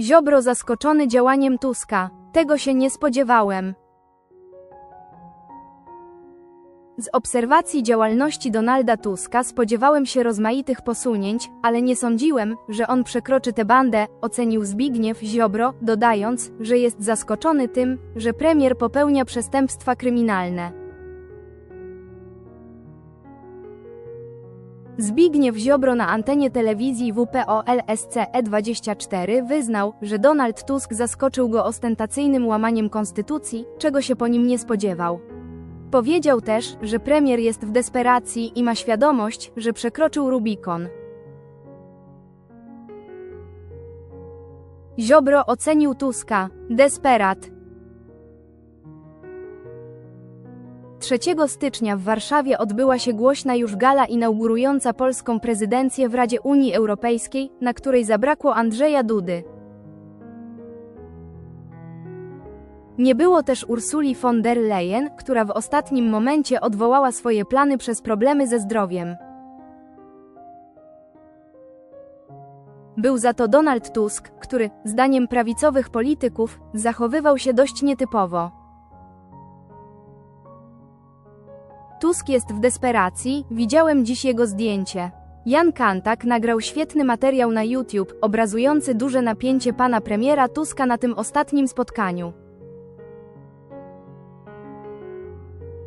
Ziobro zaskoczony działaniem Tuska. Tego się nie spodziewałem. Z obserwacji działalności Donalda Tuska spodziewałem się rozmaitych posunięć, ale nie sądziłem, że on przekroczy tę bandę, ocenił Zbigniew Ziobro, dodając, że jest zaskoczony tym, że premier popełnia przestępstwa kryminalne. Zbigniew Ziobro na antenie telewizji WPOLSCE24 wyznał, że Donald Tusk zaskoczył go ostentacyjnym łamaniem konstytucji, czego się po nim nie spodziewał. Powiedział też, że premier jest w desperacji i ma świadomość, że przekroczył Rubikon. Ziobro ocenił Tuska, desperat. 3 stycznia w Warszawie odbyła się głośna już gala inaugurująca polską prezydencję w Radzie Unii Europejskiej, na której zabrakło Andrzeja Dudy. Nie było też Ursuli von der Leyen, która w ostatnim momencie odwołała swoje plany przez problemy ze zdrowiem. Był za to Donald Tusk, który, zdaniem prawicowych polityków, zachowywał się dość nietypowo. Tusk jest w desperacji, widziałem dziś jego zdjęcie. Jan Kantak nagrał świetny materiał na YouTube, obrazujący duże napięcie pana premiera Tuska na tym ostatnim spotkaniu.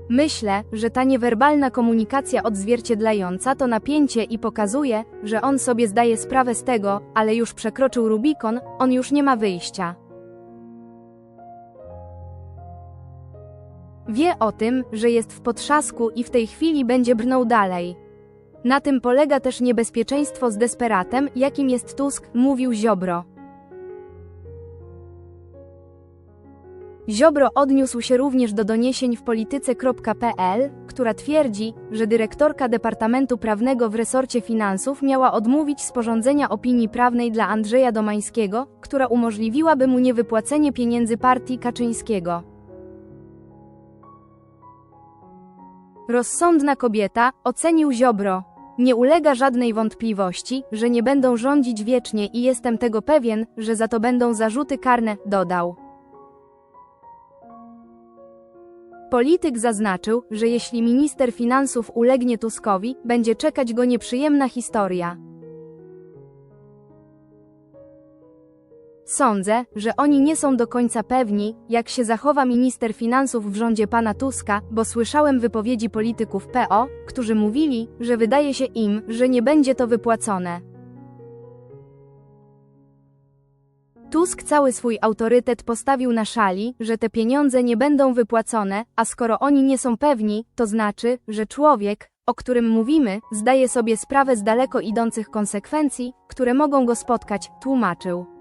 Myślę, że ta niewerbalna komunikacja odzwierciedlająca to napięcie i pokazuje, że on sobie zdaje sprawę z tego, ale już przekroczył Rubikon, on już nie ma wyjścia. Wie o tym, że jest w potrzasku i w tej chwili będzie brnął dalej. Na tym polega też niebezpieczeństwo z desperatem, jakim jest Tusk, mówił Ziobro. Ziobro odniósł się również do doniesień w polityce.pl, która twierdzi, że dyrektorka Departamentu Prawnego w resorcie finansów miała odmówić sporządzenia opinii prawnej dla Andrzeja Domańskiego, która umożliwiłaby mu niewypłacenie pieniędzy partii Kaczyńskiego. Rozsądna kobieta, ocenił Ziobro. Nie ulega żadnej wątpliwości, że nie będą rządzić wiecznie i jestem tego pewien, że za to będą zarzuty karne, dodał. Polityk zaznaczył, że jeśli minister finansów ulegnie Tuskowi, będzie czekać go nieprzyjemna historia. Sądzę, że oni nie są do końca pewni, jak się zachowa minister finansów w rządzie pana Tuska, bo słyszałem wypowiedzi polityków PO, którzy mówili, że wydaje się im, że nie będzie to wypłacone. Tusk cały swój autorytet postawił na szali, że te pieniądze nie będą wypłacone, a skoro oni nie są pewni, to znaczy, że człowiek, o którym mówimy, zdaje sobie sprawę z daleko idących konsekwencji, które mogą go spotkać, tłumaczył.